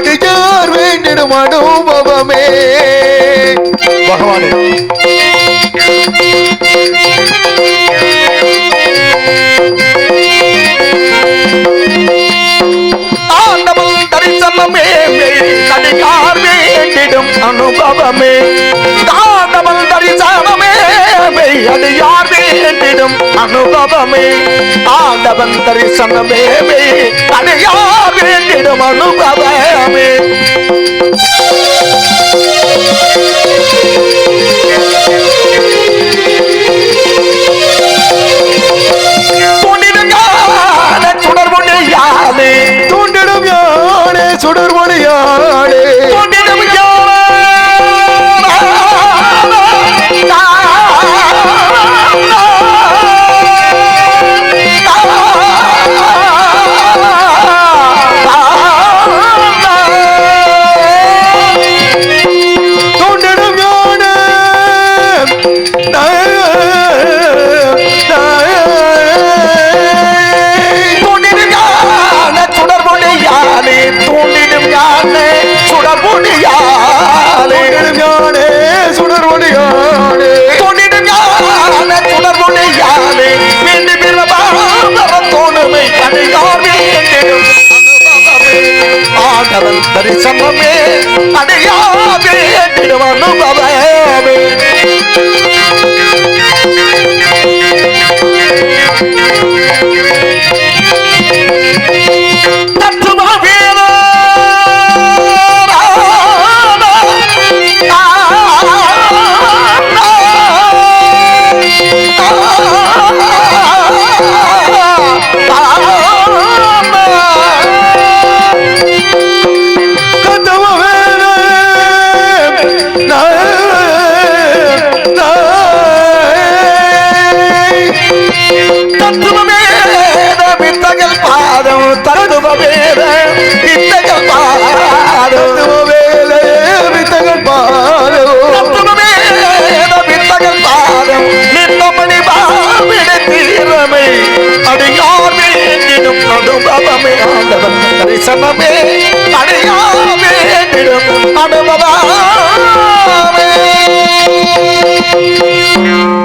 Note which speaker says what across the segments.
Speaker 1: அடியார் வேண்டிடும் அனுபவமே? பகவானே.
Speaker 2: ஆண்டவன் தரிசனமே அடியார் வேண்டிடும் அனுபவமே. ஆண்டவன் தரிசனமே அடியார் வேண்டிடும் அனுபவமே? ஆண்டவன் தரிசனமே அடியார் வேண்டிடும் அனுபவமே? துணிடுங்கான சுடர்முடியாலே
Speaker 1: தூண்டிடும் யானே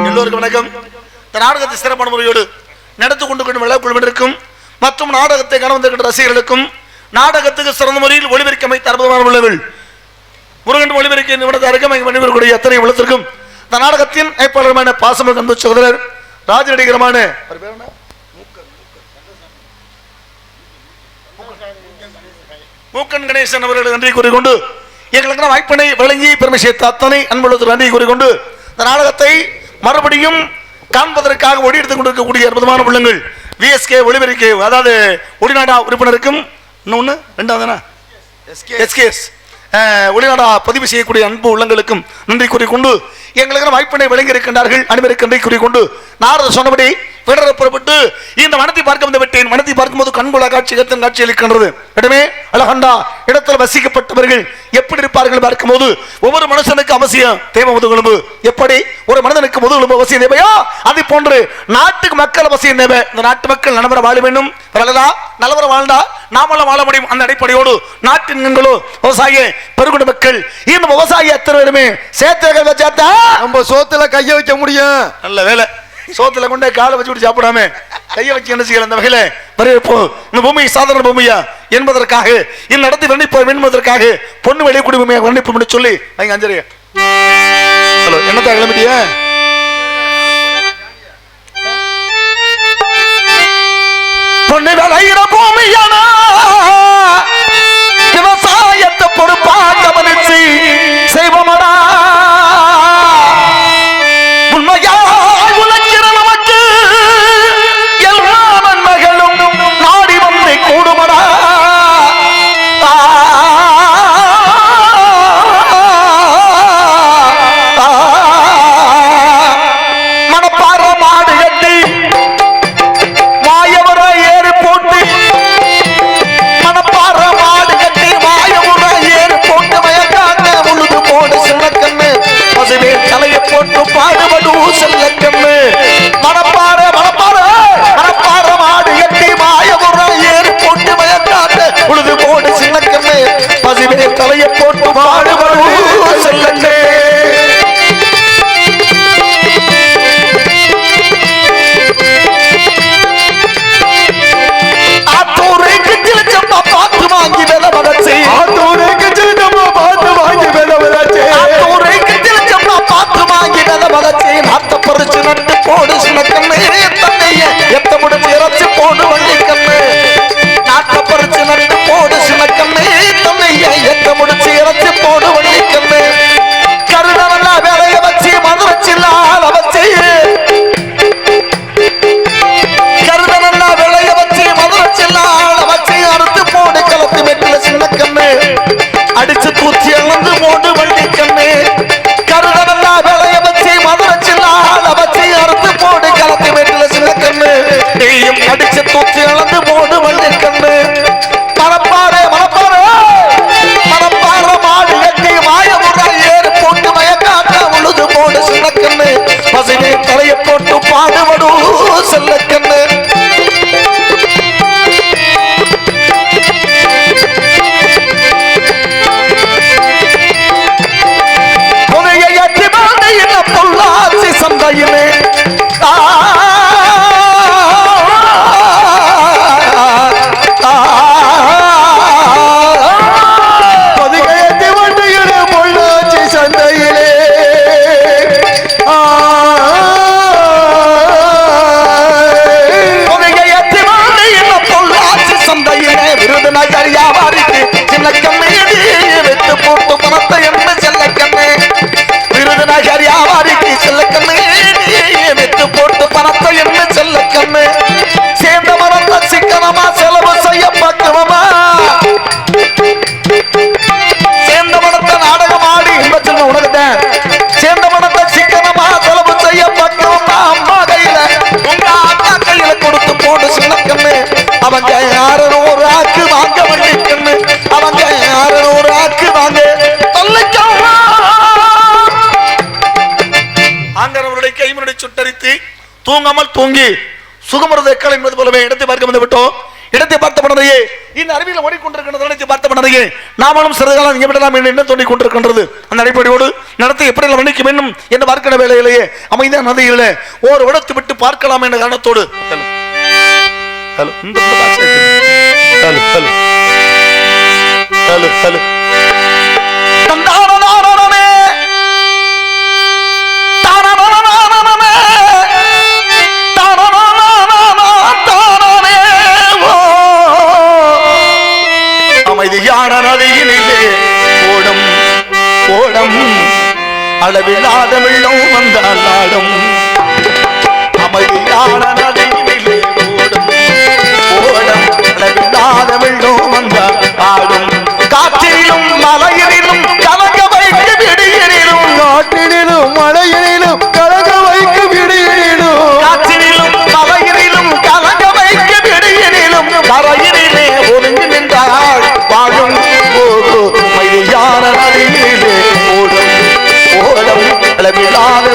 Speaker 2: எல்லோருக்கும் வணக்கம். இந்த நாடகத்தை சிறப்பான முறையோடு நடத்து கொண்டு கொண்டு விழா குழுவினருக்கும் மற்றும் நாடகத்தை காண ரசிகர்களுக்கும் நாடகத்துக்கு சிறந்த முறையில் ஒளிபெருக்கமை அமைத்த அற்புதமான உள்ளவர்கள் முருகன் ஒளிபெருக்க நிமிடத்தை அருகமை மணிவர்களுடைய அத்தனை உள்ளத்திற்கும் இந்த நாடகத்தின் ஐப்பாளருமான பாசமிகு அன்பு சகோதரர் ராஜ நடிகரமான மூக்கன் கணேசன் அவர்களுக்கு நன்றி கூறிக்கொண்டு எங்களுக்கு வாய்ப்பினை வழங்கி பெருமை சேர்த்த அத்தனை அன்புள்ளத்தில் நன்றி கூறிக்கொண்டு இந்த நாடகத்தை மறுபடியும் காண்பதற்காக ஒடி எடுத்துக் கொண்டிருக்கக்கூடிய அற்புதமான உள்ளங்கள் விஎஸ்கே ஒளிபெருக்கே அதாவது ஒளிநாடா உறுப்பினருக்கும் இன்னொன்று ரெண்டாவதுனா? எஸ்கேஎஸ் ஒளிநாடா பதிவு செய்யக்கூடிய அன்பு உள்ளங்களுக்கும் நன்றி கூறிக்கொண்டு எங்களுக்கு வாய்ப்பினை வழங்கி இருக்கின்றார்கள் அனைவருக்கு நன்றி கூறிக்கொண்டு நாரத சொன்னபடி விடர புறப்பட்டு இந்த மனத்தை பார்க்க வந்து விட்டேன். மனத்தை பார்க்கும்போது கண்கொள்ள காட்சி கத்தன் காட்சி அளிக்கின்றது. இடமே அழகண்டா இடத்தில் வசிக்கப்பட்டவர்கள் எப்படி இருப்பார்கள் பார்க்கும்போது ஒவ்வொரு மனுஷனுக்கு அவசியம். தேவை முதுகெலும்பு. எப்படி? ஒரு மனிதனுக்கு முதுகெலும்பு அவசியம் தேவையோ? அதை போன்று நாட்டுக்கு மக்கள் அவசியம் தேவை. இந்த நாட்டு மக்கள் நலவர வாழ வேண்டும். வரலதா நலவர வாழ்ந்தா நாமளும் வாழ முடியும். அந்த அடிப்படையோடு நாட்டின் கண்களோ விவசாய பெருங்குடி மக்கள் இந்த விவசாய அத்தனை பேருமே சேர்த்து வச்சாத்தா
Speaker 1: நம்ம சோத்துல கைய வைக்க முடியும்.
Speaker 2: நல்ல வேலை. சோத்துல கொண்டே காலை வச்சு விட்டு சாப்பிடாம கையை வச்சு என்ன செய்யல அந்த வகையில? வரவேற்போம் இந்த பூமி சாதாரண பூமியா? என்பதற்காக இந்த நடத்தி வர்ணிப்போம் என்பதற்காக பொண்ணு வெளியே குடி பூமியை வர்ணிப்போம் சொல்லி அங்க அஞ்சறிய. ஹலோ என்னத்தான் கிளம்பிட்டிய? பொண்ணு விளையிற பூமியானா? விவசாயத்தை பொறுப்பா கவனிச்சு செய்வோமடா? ஆண்டவருடைய கைமனுடைய சுட்டரித்து தூங்காமல் தூங்கி சுகமரது எக்கள் போலவே இடத்தை பார்க்க வந்து இடத்தை பார்த்த பண்ணதையே இந்த அறிவியல் ஓடிக்கொண்டிருக்கின்ற இடத்தை பார்த்த பண்ணதையே நாமளும் சிறிது இங்கே விடலாம் என்று என்ன தோண்டிக் கொண்டிருக்கின்றது. அந்த அடிப்படையோடு நடத்தை எப்படி வணிக்க வேண்டும் என்று பார்க்கிற வேலையிலேயே அமைந்த நதியில் ஓர் இடத்தை விட்டு பார்க்கலாம் என்ற காரணத்தோடு ஹலோ. அளவில்லாத வெள்ளம் வந்தால் ஆடும். அல்லாத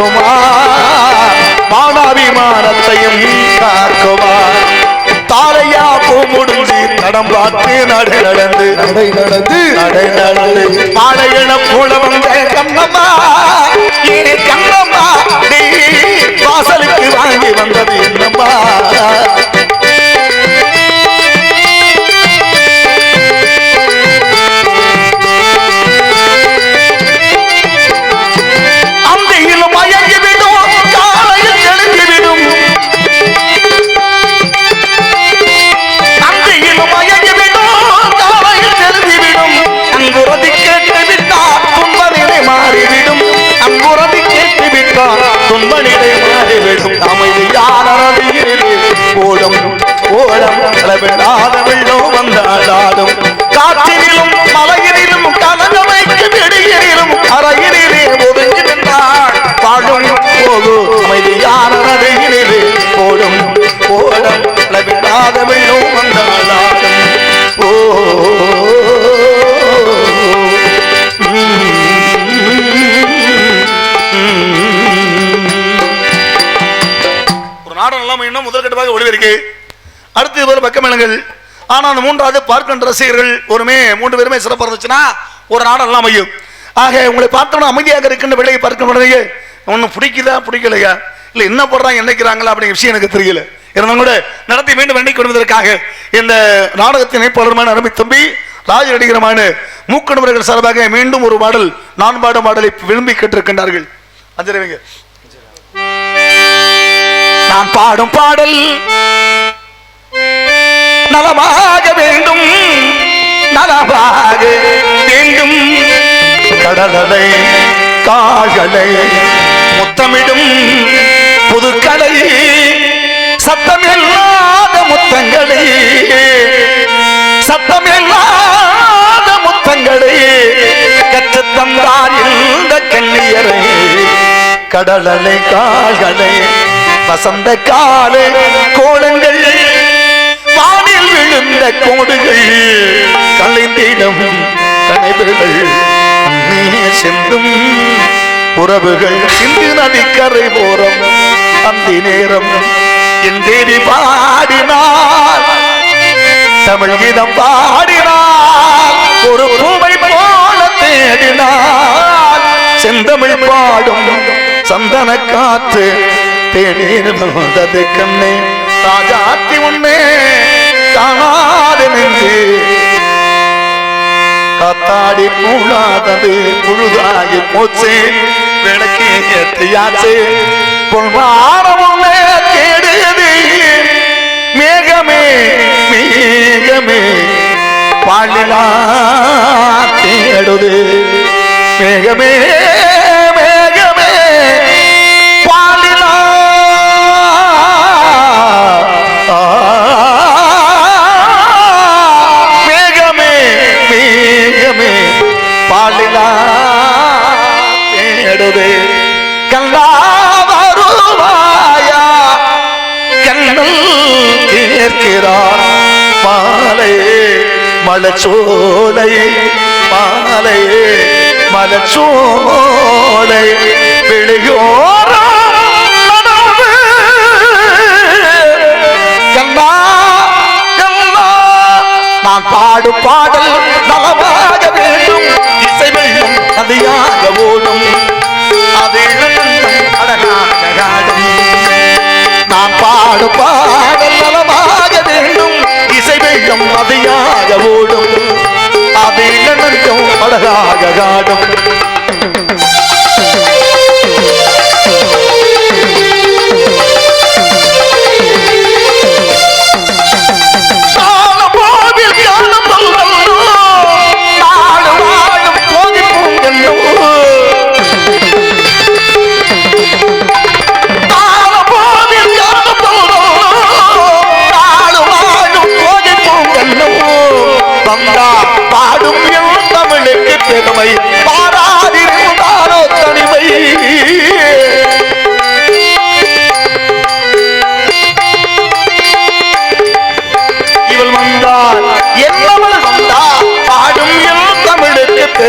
Speaker 2: காக்குமா மானாபிமானத்தையும் காக்குமா தாரையா முடிஞ்சு தடம் பார்த்து நடு நடந்து
Speaker 1: நடை நடந்து
Speaker 2: நடை நடந்து. பாடையில போல வந்த கண்ணம்மா இனி கண்ணம்மா நீ வாசலுக்கு வாங்கி வந்தது என்னம்மா? விடாத வெள்ளோ வந்தாடாடும் இருபது பக்கமேளங்கள் ஆனால் அந்த மூன்றாவது பார்க்கின்ற ரசிகர்கள் ஒருமே மூன்று பேருமே சிறப்பாக இருந்துச்சுன்னா ஒரு நாடெல்லாம் அமையும். ஆக உங்களை பார்த்தோம்னா அமைதியாக இருக்கின்ற விலையை பார்க்க உடனே ஒன்றும் பிடிக்குதா பிடிக்கலையா? இல்லை என்ன போடுறாங்க என்னைக்கிறாங்களா அப்படிங்கிற விஷயம் எனக்கு தெரியல. இருந்தாலும் கூட நடத்தி மீண்டும் எண்ணி கொள்வதற்காக இந்த நாடகத்தின் இணைப்பாளருமான அருமை தம்பி ராஜ நடிகரமான மூக்கணுமர்கள் சார்பாக மீண்டும் ஒரு பாடல் நான் பாடும் பாடலை விரும்பி கேட்டிருக்கின்றார்கள். அஞ்சரவைங்க நான் பாடும் பாடல் நலமாக வேண்டும். நலமாக வேண்டும். கடலலை காகலை முத்தமிடும் புதுக்கலை சத்தமில்லாத முத்தங்களை சத்தமில்லாத முத்தங்களை கற்றுத்தந்தார் இந்த கண்ணியரை. கடலலை கால்களை வசந்த காலை கோலங்கள் இருந்த கோடுகள் கலைந்திடம் கனைவுகள். அன்னே செந்தும் உறவுகள். சிந்து நதிக்கரை போறம் அந்தி நேரம். என் தேவி பாடினார். தமிழ் கீதம் பாடினார். ஒரு பூவை போல தேடினார். செந்தமிழ் பாடும் சந்தன காத்து தேனீர் கண்ணே. ராஜாத்தி உன்னே. காணாது நின்று காத்தாடி மூடாதது புழுதாகி போச்சு. விளக்கே ஏற்றியாச்சு பொன்வாரம் உன்னே மேகமே மேகமே பாலிலா தேடுது. மேகமே பாலிலா தேடுது கல்லா வருவாயா? கண்ணல் கேட்கிறார் மாலை மலச்சோலை மாலை மலச்சோலை விழியோரம் நான் பாடு பாடல் நலமாக வேண்டும். நதியாக ஓடும் அது அழகாக நான் பாடு பாடல் நலமாக வேண்டும். இசை வெள்ளம் நதியாக ஓடும் அது இளநந்தம் அழகாக காடும்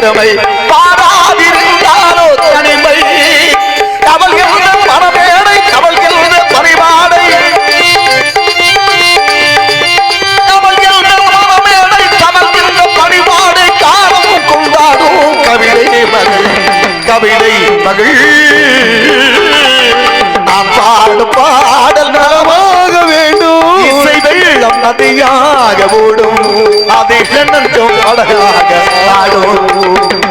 Speaker 2: பெருமை பாராதிருந்தாரோ தனிமை? அவள் எழுத பரமேடை. அவள் எழுத பரிபாடை அவள் எழுத காலம் கொண்டாடும் கவிதை மகள்? கவிதை மகள். நதியாக ஓடும். அதை அழகாக ஆடும்.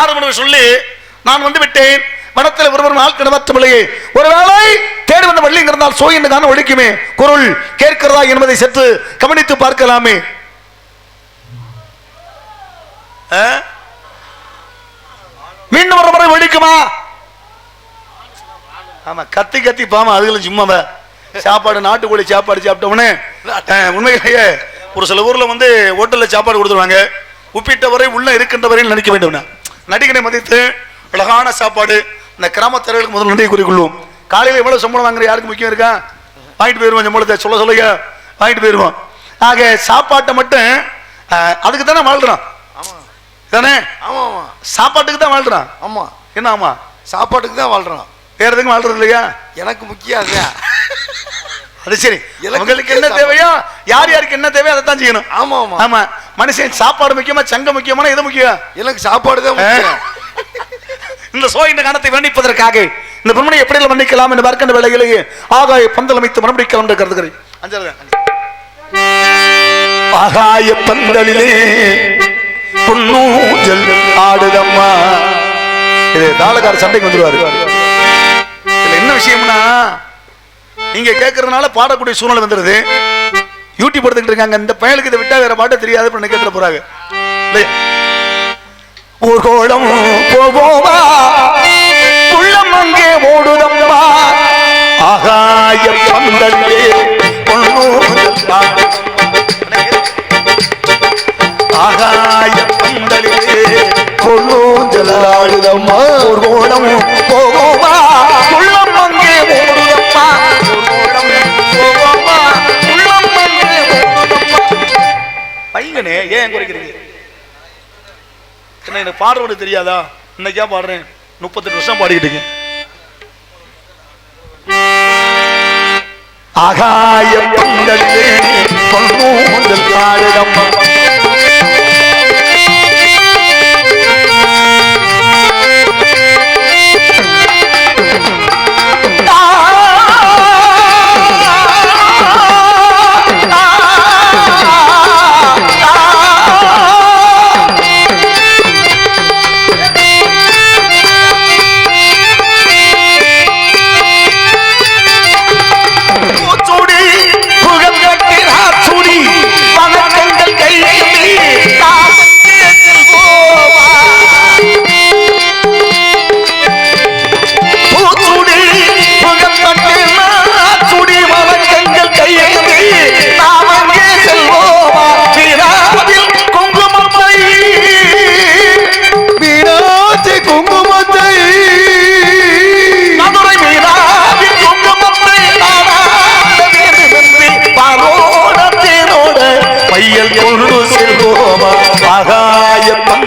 Speaker 2: தெரிவித்தார் சொல்லி நான் வந்து விட்டேன். வனத்தில் ஒருவர் நாள் கிடமற்றமில்லையே ஒருவேளை தேடி வந்த வள்ளி இருந்தால் சோய் என்று தானே ஒழிக்குமே. குரல் கேட்கிறதா என்பதை சற்று கவனித்து பார்க்கலாமே. ஆ? மீண்டும் ஒரு முறை ஒழிக்குமா? ஆமா கத்தி கத்தி பாமா அதுகளும் சும்மா சாப்பாடு நாட்டுக்கோழி சாப்பாடு சாப்பிட்டவனே உண்மையிலேயே ஒரு சில ஊர்ல வந்து ஹோட்டல்ல சாப்பாடு கொடுத்துருவாங்க. உப்பிட்ட வரை உள்ள இருக்கின்ற வரையில் நினைக்க வேண்டும் நடிகனை மதித்து அழகான சாப்பாடு. இந்த கிராமத்தர்களுக்கு முதல் நன்றி கூறிக்கொள்வோம். காலையில எவ்வளவு சம்பளம் வாங்குற யாருக்கு முக்கியம் இருக்கா? வாங்கிட்டு போயிருவோம் சம்பளத்தை. சொல்ல சொல்லுங்க. வாங்கிட்டு போயிருவோம். ஆக சாப்பாட்டை மட்டும் அதுக்கு தானே வாழ்றோம் தானே?
Speaker 1: ஆமா ஆமா
Speaker 2: சாப்பாட்டுக்கு தான் வாழ்றான்.
Speaker 1: ஆமா.
Speaker 2: என்ன ஆமா?
Speaker 1: சாப்பாட்டுக்கு தான் வாழ்றோம்
Speaker 2: வேற எதுக்கும் வாழ்றது இல்லையா?
Speaker 1: எனக்கு முக்கியம் அதுதான்
Speaker 2: அது சரி. உங்களுக்கு என்ன. தேவையோ யார் யாருக்கு என்ன தேவையோ அதை தான் செய்யணும்.
Speaker 1: ஆமா ஆமா
Speaker 2: ஆமா. மனுஷன் சாப்பாடு முக்கியமா சங்கம் முக்கியமான எது முக்கியம்?
Speaker 1: எனக்கு சாப்பாடு தான் முக்கியம்.
Speaker 2: இந்த சோயின காலத்தை வர்ணிப்பதற்காக இந்த பெண்மணி எப்படி வர்ணிக்கலாம் என்று பார்க்கின்ற வேளையிலேயே ஆகாய பந்தல் அமைத்து மறுபடிக்கலாம் என்று கருதுகிறேன். ஆகாய பந்தலிலே பொன்னூஞ்சல் ஆடுதம்மா. இது தாளக்கார சண்டைக்கு வந்துருவாரு. இதுல என்ன விஷயம்னா நீங்க கேட்கறதுனால பாடக்கூடிய சூழ்நிலை வந்துருது. யூடியூப் எடுத்துக்கிட்டு இருக்காங்க. இந்த பயலுக்கு இதை விட்டா வேற பாட்டு தெரியாது அப்படின்னு கேட்டு போறாங்க. இல்லையா? ஊர்கோளம் போவோமா? உள்ளம் அங்கே ஓடுதம்மா? ஆகாய பந்தலே ஆகாய பந்தலே பொன்னூஞ்சல் ஆடுதம்மா ஊர்கோளம் போவோமா? பையனே ஏன் குறைக்கிறீங்க? என்ன எனக்கு பாடுறது தெரியாதா? இன்னைக்கா பாடுறேன்? முப்பத்தெட்டு வருஷம் பாடிக்கிட்டு இருக்கேன். ஆகாய பொங்கல் பொங்கல் ஆடுதம்மா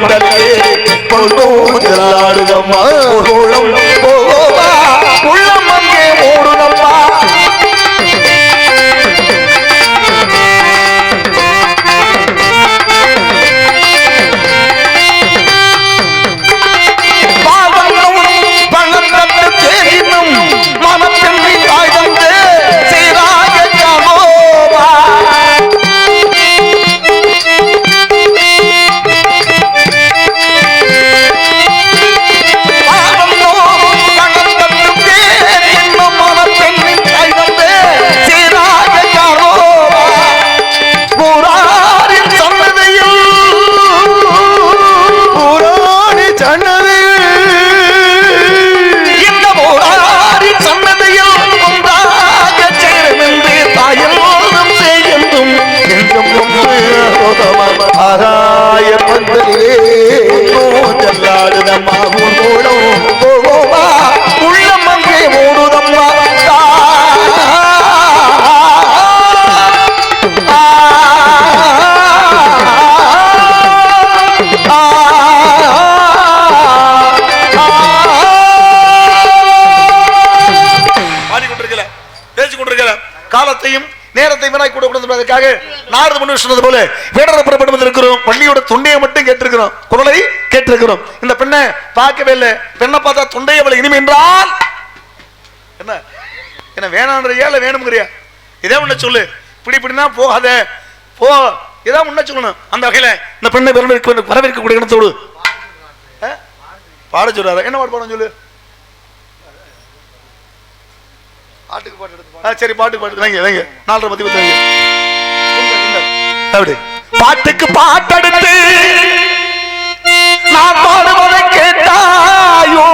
Speaker 2: ஆகாய பந்தலே கொண்டு காலத்தையும் நேரத்தை வீணாக்கி கூட கொடுத்ததற்காக நாரத முன்னு சொன்னது போல வேடர புறப்படும் இருக்கிறோம் பள்ளியோட தொண்டையை மட்டும் கேட்டிருக்கிறோம். குரலை கேட்டிருக்கிறோம். இந்த பெண்ணை பார்க்கவே இல்லை. பெண்ணை பார்த்தா தொண்டையை அவளை இனிமே என்றால் என்ன? என்ன வேணான்றியா இல்லை வேணுங்கிறியா இதே ஒண்ணு சொல்லு. இப்படி இப்படின்னா போகாத. போ இதான் முன்ன சொல்லணும். அந்த வகையில இந்த பெண்ணை வரவேற்க வரவேற்கக்கூடிய இடத்தோடு பாட சொல்றாரு. என்ன பாட்டு பாடம் சொல்லு?
Speaker 1: பாட்டுக்கு பாட்டு எடுத்து
Speaker 2: சரி பாட்டுக்கு பாட்டு வைங்க வைங்க. நாலரை பத்தி பத்தி வைங்க. அப்படி. பாட்டுக்கு பாட்டெடுத்து நான் பாடுவதை கேட்டாயோ?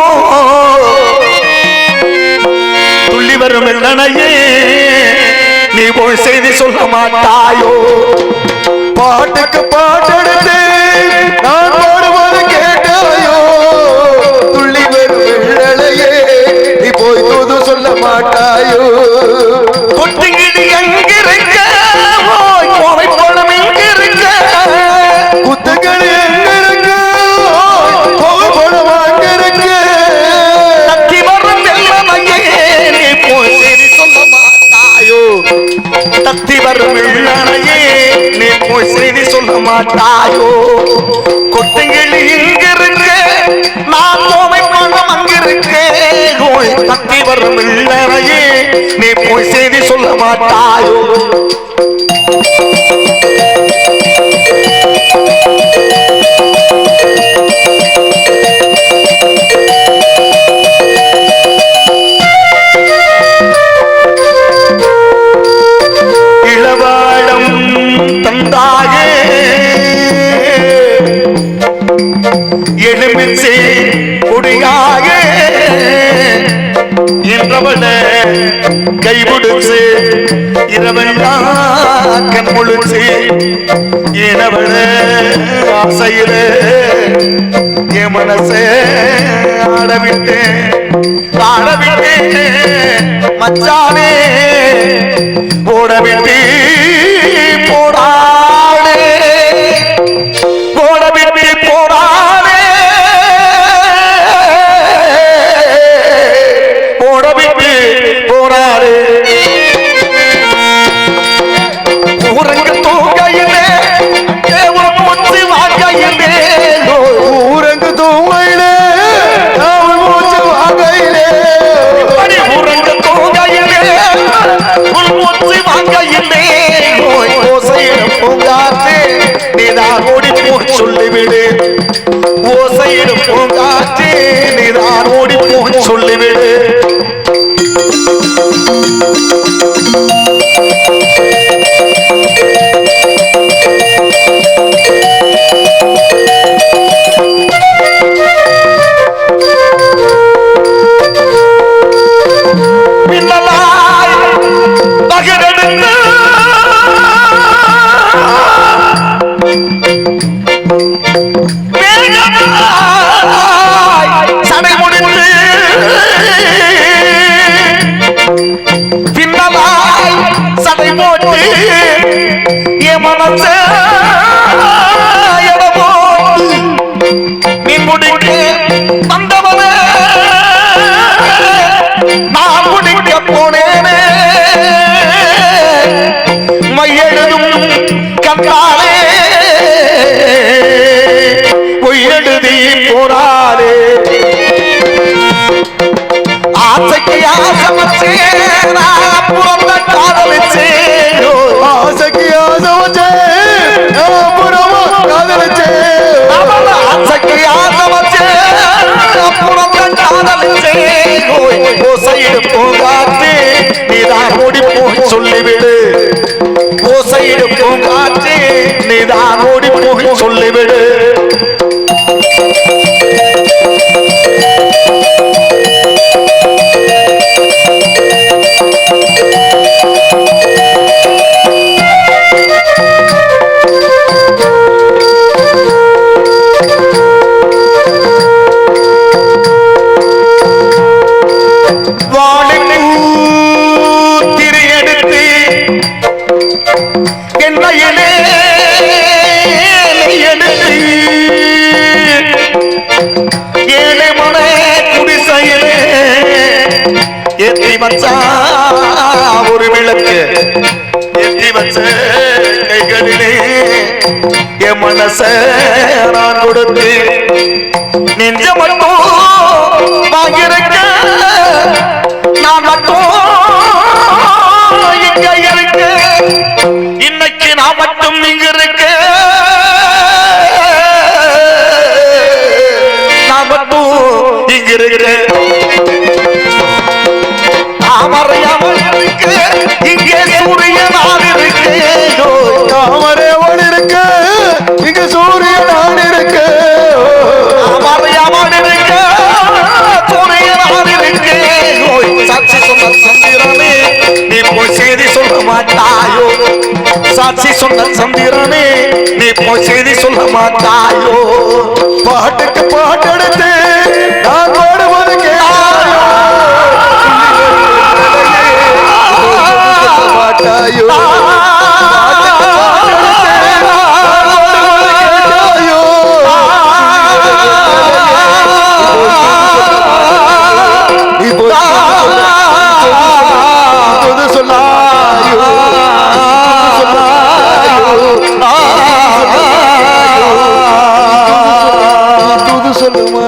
Speaker 2: துள்ளி வரும் வெள்ளனையே நீ போய் செய்தி சொல்ல மாட்டாயோ?
Speaker 1: பாட்டுக்கு பாட்டெடுத்து நான் பாடுவதை கேட்டாயோ? துள்ளி வரும்
Speaker 2: எலுமிச்சே குடியாக என்றவள கைபிடிச்சு இரவெல்லாம் கண் முழிச்சு எனவள ஆசையில என் மனசே ஆடவிட்டேன். ஆடவிட்டேன் மச்சானே ஓடவிட்டேன். சொல்லிவிடு ஓசையிடு போகாத்து நீதான் ஓடி போய் சொல்லிவிடு. மனச நான் கொடுத்து நெஞ்ச மட்டும் வாங்கியிருக்க நான் மட்டும் இங்க இருக்க. இன்னைக்கு நான் மட்டும் இங்க
Speaker 1: இருக்கேன் তোমার